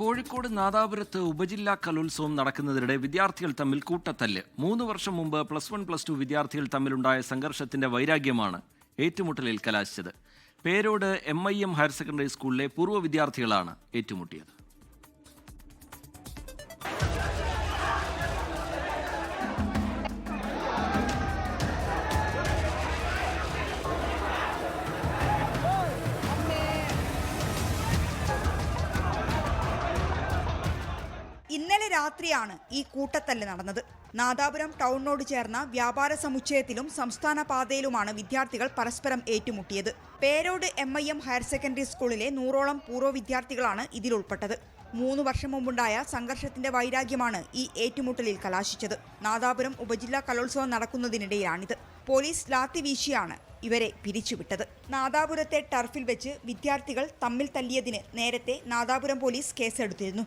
കോഴിക്കോട് നാദാപുരത്ത് ഉപജില്ലാ കലോത്സവം നടക്കുന്നതിനിടെ വിദ്യാർത്ഥികൾ തമ്മിൽ കൂട്ടത്തല്ല്. മൂന്ന് വർഷം മുമ്പ് പ്ലസ് വൺ പ്ലസ് ടു വിദ്യാർത്ഥികൾ തമ്മിലുണ്ടായ സംഘർഷത്തിന്റെ വൈരാഗ്യമാണ് ഏറ്റുമുട്ടലിൽ കലാശിച്ചത്. Perode M I M higher secondary സ്കൂളിലെ പൂർവ വിദ്യാർത്ഥികളാണ് ഏറ്റുമുട്ടിയത്. ഇന്നലെ രാത്രിയാണ് ഈ കൂട്ടത്തല്ല് നടന്നത്. നാദാപുരം ടൗണിനോട് ചേർന്ന വ്യാപാര സമുച്ചയത്തിലും സംസ്ഥാന പാതയിലുമാണ് വിദ്യാർത്ഥികൾ പരസ്പരം ഏറ്റുമുട്ടിയത്. Perode M I M higher secondary സ്കൂളിലെ നൂറോളം പൂർവ വിദ്യാർത്ഥികളാണ് ഇതിലുൾപ്പെട്ടത്. മൂന്ന് വർഷം മുമ്പുണ്ടായ സംഘർഷത്തിന്റെ വൈരാഗ്യമാണ് ഈ ഏറ്റുമുട്ടലിൽ കലാശിച്ചത്. നാദാപുരം ഉപജില്ലാ കലോത്സവം നടക്കുന്നതിനിടെയാണിത്. പോലീസ് ലാത്തി വീശിയാണ് ഇവരെ പിരിച്ചുവിട്ടത്. നാദാപുരത്തെ ടർഫിൽ വെച്ച് വിദ്യാർത്ഥികൾ തമ്മിൽ തല്ലിയതിന് നേരത്തെ നാദാപുരം പോലീസ് കേസെടുത്തിരുന്നു.